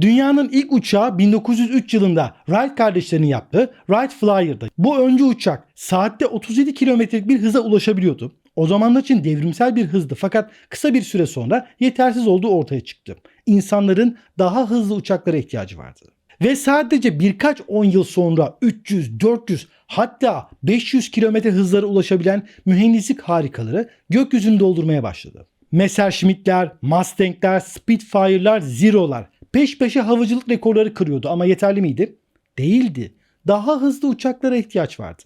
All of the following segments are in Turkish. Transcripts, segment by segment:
Dünyanın ilk uçağı 1903 yılında Wright kardeşlerinin yaptığı Wright Flyer'dı. Bu öncü uçak saatte 37 kilometrelik bir hıza ulaşabiliyordu. O zamanlar için devrimsel bir hızdı fakat kısa bir süre sonra yetersiz olduğu ortaya çıktı. İnsanların daha hızlı uçaklara ihtiyacı vardı. Ve sadece birkaç on yıl sonra 300, 400 hatta 500 kilometre hızlara ulaşabilen mühendislik harikaları gökyüzünü doldurmaya başladı. Messerschmitt'ler, Mustang'ler, Spitfire'lar, Zero'lar peş peşe havacılık rekorları kırıyordu ama yeterli miydi? Değildi. Daha hızlı uçaklara ihtiyaç vardı.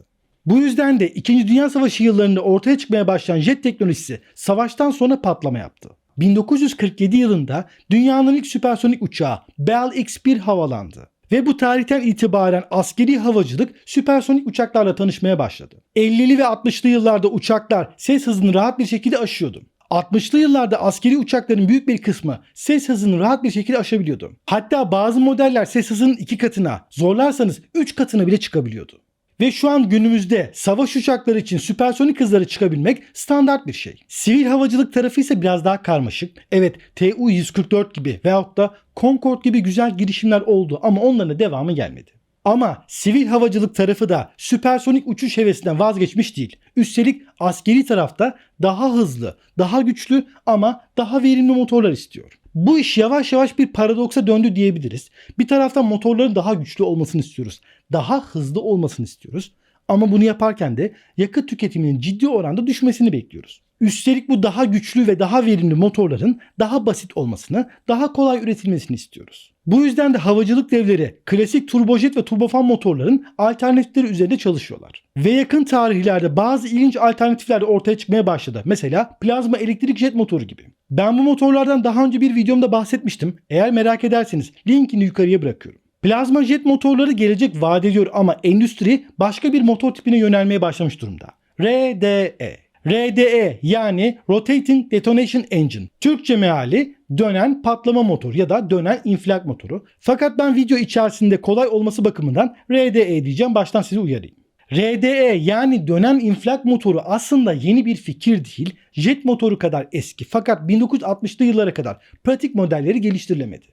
Bu yüzden de 2. Dünya Savaşı yıllarında ortaya çıkmaya başlayan jet teknolojisi savaştan sonra patlama yaptı. 1947 yılında dünyanın ilk süpersonik uçağı Bell X-1 havalandı. Ve bu tarihten itibaren askeri havacılık süpersonik uçaklarla tanışmaya başladı. 50'li ve 60'lı yıllarda uçaklar ses hızını rahat bir şekilde aşıyordu. 60'lı yıllarda askeri uçakların büyük bir kısmı ses hızını rahat bir şekilde aşabiliyordu. Hatta bazı modeller ses hızının iki katına, zorlarsanız 3 katına bile çıkabiliyordu. Ve şu an günümüzde savaş uçakları için süpersonik hızları çıkabilmek standart bir şey. Sivil havacılık tarafı ise biraz daha karmaşık. Evet TU-144 gibi veyahut da Concorde gibi güzel girişimler oldu ama onların devamı gelmedi. Ama sivil havacılık tarafı da süpersonik uçuş hevesinden vazgeçmiş değil. Üstelik askeri tarafta daha hızlı, daha güçlü ama daha verimli motorlar istiyor. Bu iş yavaş yavaş bir paradoksa döndü diyebiliriz. Bir taraftan motorların daha güçlü olmasını istiyoruz. Daha hızlı olmasını istiyoruz. Ama bunu yaparken de yakıt tüketiminin ciddi oranda düşmesini bekliyoruz. Üstelik bu daha güçlü ve daha verimli motorların daha basit olmasını, daha kolay üretilmesini istiyoruz. Bu yüzden de havacılık devleri klasik turbojet ve turbofan motorların alternatifleri üzerinde çalışıyorlar. Ve yakın tarihlerde bazı ilginç alternatifler de ortaya çıkmaya başladı. Mesela plazma elektrik jet motoru gibi. Ben bu motorlardan daha önce bir videomda bahsetmiştim. Eğer merak ederseniz linkini yukarıya bırakıyorum. Plazma jet motorları gelecek vaat ediyor ama endüstri başka bir motor tipine yönelmeye başlamış durumda. RDE. RDE yani Rotating Detonation Engine. Türkçe meali dönen patlama motoru ya da dönen infilak motoru. Fakat ben video içerisinde kolay olması bakımından RDE diyeceğim baştan sizi uyarayım. RDE yani dönen infilak motoru aslında yeni bir fikir değil, jet motoru kadar eski fakat 1960'lı yıllara kadar pratik modelleri geliştirilemedi.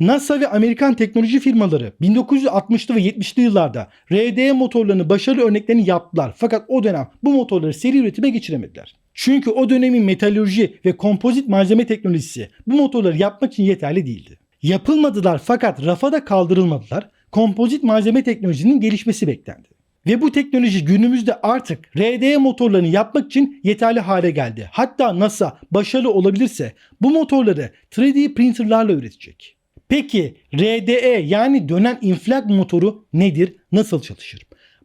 NASA ve Amerikan teknoloji firmaları 1960'lı ve 70'li yıllarda RDE motorlarını başarılı örneklerini yaptılar fakat o dönem bu motorları seri üretime geçiremediler. Çünkü o dönemin metalürji ve kompozit malzeme teknolojisi bu motorları yapmak için yeterli değildi. Yapılmadılar fakat rafa da kaldırılmadılar. Kompozit malzeme teknolojisinin gelişmesi beklendi. Ve bu teknoloji günümüzde artık RDE motorlarını yapmak için yeterli hale geldi. Hatta NASA başarılı olabilirse bu motorları 3D printerlarla üretecek. Peki RDE yani dönen infilak motoru nedir? Nasıl çalışır?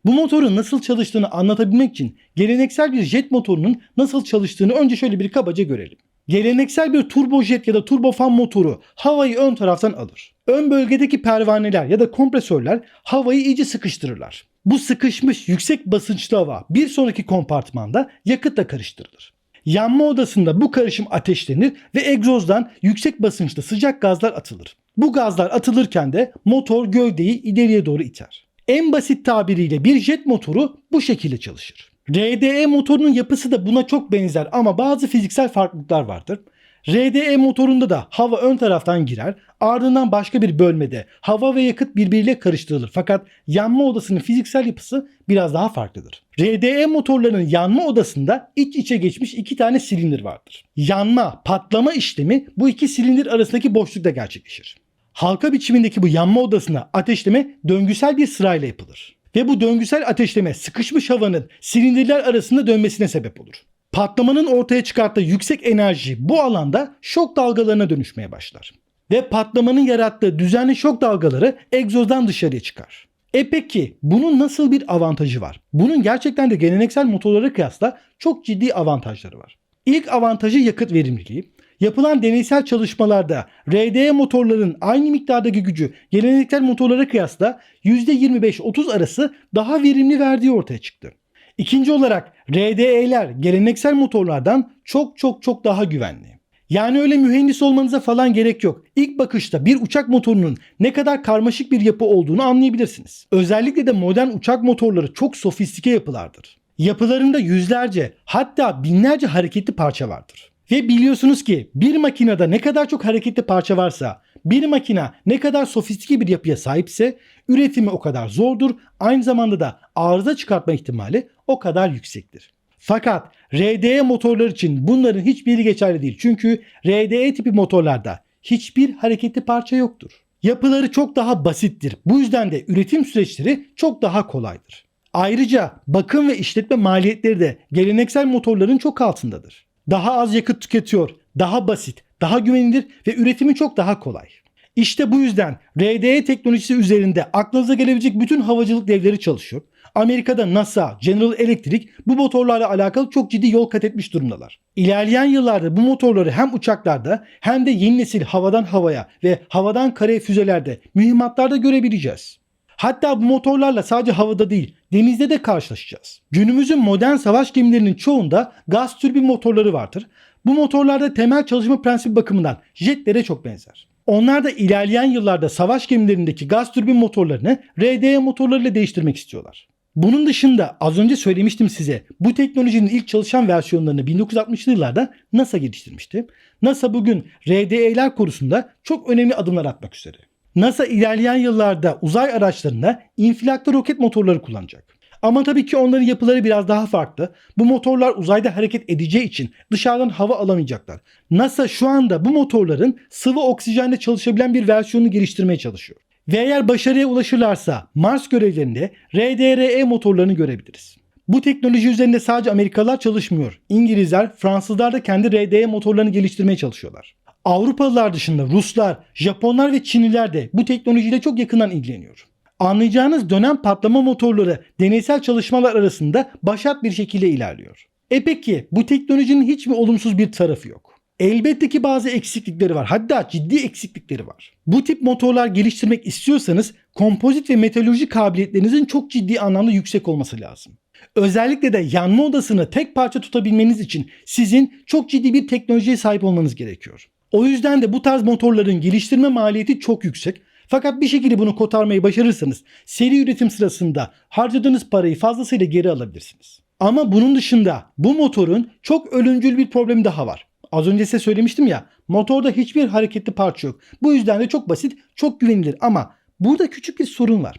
Bu motorun nasıl çalıştığını anlatabilmek için geleneksel bir jet motorunun nasıl çalıştığını önce şöyle bir kabaca görelim. Geleneksel bir turbojet ya da turbofan motoru havayı ön taraftan alır. Ön bölgedeki pervaneler ya da kompresörler havayı iyice sıkıştırırlar. Bu sıkışmış yüksek basınçlı hava bir sonraki kompartmanda yakıtla karıştırılır. Yanma odasında bu karışım ateşlenir ve egzozdan yüksek basınçlı sıcak gazlar atılır. Bu gazlar atılırken de motor gövdeyi ileriye doğru iter. En basit tabiriyle bir jet motoru bu şekilde çalışır. RDE motorunun yapısı da buna çok benzer ama bazı fiziksel farklılıklar vardır. RDE motorunda da hava ön taraftan girer, ardından başka bir bölmede hava ve yakıt birbiriyle karıştırılır. Fakat yanma odasının fiziksel yapısı biraz daha farklıdır. RDE motorlarının yanma odasında iç içe geçmiş iki tane silindir vardır. Yanma, patlama işlemi bu iki silindir arasındaki boşlukta gerçekleşir. Halka biçimindeki bu yanma odasına ateşleme döngüsel bir sırayla yapılır. Ve bu döngüsel ateşleme sıkışmış havanın silindirler arasında dönmesine sebep olur. Patlamanın ortaya çıkarttığı yüksek enerji bu alanda şok dalgalarına dönüşmeye başlar. Ve patlamanın yarattığı düzenli şok dalgaları egzozdan dışarıya çıkar. E peki bunun nasıl bir avantajı var? Bunun gerçekten de geleneksel motorlara kıyasla çok ciddi avantajları var. İlk avantajı yakıt verimliliği. Yapılan deneysel çalışmalarda RDE motorların aynı miktardaki gücü geleneksel motorlara kıyasla %25-30 arası daha verimli verdiği ortaya çıktı. İkinci olarak RDE'ler geleneksel motorlardan çok çok çok daha güvenli. Yani öyle mühendis olmanıza falan gerek yok. İlk bakışta bir uçak motorunun ne kadar karmaşık bir yapı olduğunu anlayabilirsiniz. Özellikle de modern uçak motorları çok sofistike yapılardır. Yapılarında yüzlerce hatta binlerce hareketli parça vardır. Ve biliyorsunuz ki bir makinede ne kadar çok hareketli parça varsa bir makina ne kadar sofistike bir yapıya sahipse üretimi o kadar zordur. Aynı zamanda da arıza çıkartma ihtimali o kadar yüksektir. Fakat RDE motorlar için bunların hiçbiri geçerli değil. Çünkü RDE tipi motorlarda hiçbir hareketli parça yoktur. Yapıları çok daha basittir. Bu yüzden de üretim süreçleri çok daha kolaydır. Ayrıca bakım ve işletme maliyetleri de geleneksel motorların çok altındadır. Daha az yakıt tüketiyor, daha basit, daha güvenilir ve üretimi çok daha kolay. İşte bu yüzden RDE teknolojisi üzerinde aklınıza gelebilecek bütün havacılık devleri çalışıyor. Amerika'da NASA, General Electric bu motorlarla alakalı çok ciddi yol kat etmiş durumdalar. İlerleyen yıllarda bu motorları hem uçaklarda hem de yeni nesil havadan havaya ve havadan karaya füzelerde, mühimmatlarda görebileceğiz. Hatta bu motorlarla sadece havada değil, denizde de karşılaşacağız. Günümüzün modern savaş gemilerinin çoğunda gaz türbin motorları vardır. Bu motorlarda temel çalışma prensibi bakımından jetlere çok benzer. Onlar da ilerleyen yıllarda savaş gemilerindeki gaz türbin motorlarını RDE motorlarıyla değiştirmek istiyorlar. Bunun dışında az önce söylemiştim size bu teknolojinin ilk çalışan versiyonlarını 1960'lı yıllarda NASA geliştirmişti. NASA bugün RDE'ler konusunda çok önemli adımlar atmak üzere. NASA ilerleyen yıllarda uzay araçlarında infilaklı roket motorları kullanacak. Ama tabii ki onların yapıları biraz daha farklı. Bu motorlar uzayda hareket edeceği için dışarıdan hava alamayacaklar. NASA şu anda bu motorların sıvı oksijenle çalışabilen bir versiyonunu geliştirmeye çalışıyor. Ve eğer başarıya ulaşırlarsa Mars görevlerinde RDRE motorlarını görebiliriz. Bu teknoloji üzerinde sadece Amerikalılar çalışmıyor. İngilizler, Fransızlar da kendi RDE motorlarını geliştirmeye çalışıyorlar. Avrupalılar dışında Ruslar, Japonlar ve Çinliler de bu teknolojiyle çok yakından ilgileniyor. Anlayacağınız dönem patlama motorları deneysel çalışmalar arasında başat bir şekilde ilerliyor. E peki bu teknolojinin hiç mi olumsuz bir tarafı yok? Elbette ki bazı eksiklikleri var. Hatta ciddi eksiklikleri var. Bu tip motorlar geliştirmek istiyorsanız kompozit ve metalurji kabiliyetlerinizin çok ciddi anlamda yüksek olması lazım. Özellikle de yanma odasını tek parça tutabilmeniz için sizin çok ciddi bir teknolojiye sahip olmanız gerekiyor. O yüzden de bu tarz motorların geliştirme maliyeti çok yüksek. Fakat bir şekilde bunu kotarmayı başarırsanız seri üretim sırasında harcadığınız parayı fazlasıyla geri alabilirsiniz. Ama bunun dışında bu motorun çok ölümcül bir problemi daha var. Az önce size söylemiştim ya motorda hiçbir hareketli parça yok. Bu yüzden de çok basit, çok güvenilir ama burada küçük bir sorun var.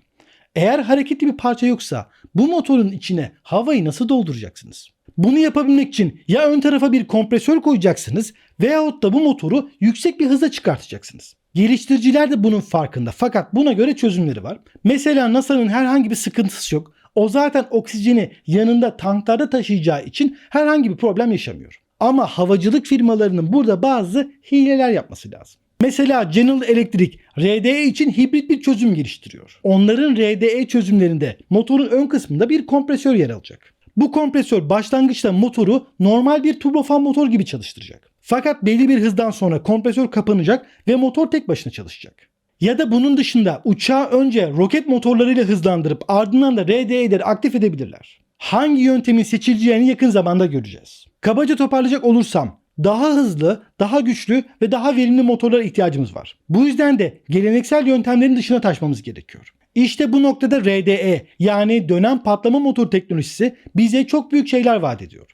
Eğer hareketli bir parça yoksa bu motorun içine havayı nasıl dolduracaksınız? Bunu yapabilmek için ya ön tarafa bir kompresör koyacaksınız veyahut da bu motoru yüksek bir hıza çıkartacaksınız. Geliştiriciler de bunun farkında fakat buna göre çözümleri var. Mesela NASA'nın herhangi bir sıkıntısı yok. O zaten oksijeni yanında tanklarda taşıyacağı için herhangi bir problem yaşamıyor. Ama havacılık firmalarının burada bazı hileler yapması lazım. Mesela General Electric RDE için hibrit bir çözüm geliştiriyor. Onların RDE çözümlerinde motorun ön kısmında bir kompresör yer alacak. Bu kompresör başlangıçta motoru normal bir turbofan motor gibi çalıştıracak. Fakat belli bir hızdan sonra kompresör kapanacak ve motor tek başına çalışacak. Ya da bunun dışında uçağı önce roket motorlarıyla hızlandırıp ardından da RDE'leri aktif edebilirler. Hangi yöntemin seçileceğini yakın zamanda göreceğiz. Kabaca toparlayacak olursam daha hızlı, daha güçlü ve daha verimli motorlara ihtiyacımız var. Bu yüzden de geleneksel yöntemlerin dışına taşmamız gerekiyor. İşte bu noktada RDE yani dönem patlama motor teknolojisi bize çok büyük şeyler vaat ediyor.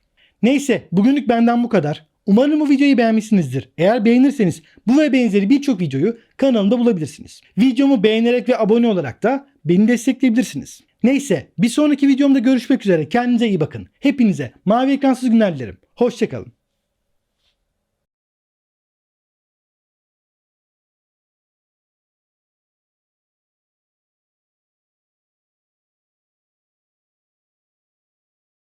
Neyse bugünlük benden bu kadar. Umarım bu videoyu beğenmişsinizdir. Eğer beğenirseniz bu ve benzeri birçok videoyu kanalımda bulabilirsiniz. Videomu beğenerek ve abone olarak da beni destekleyebilirsiniz. Neyse bir sonraki videomda görüşmek üzere. Kendinize iyi bakın. Hepinize mavi ekransız günler dilerim. Hoşçakalın.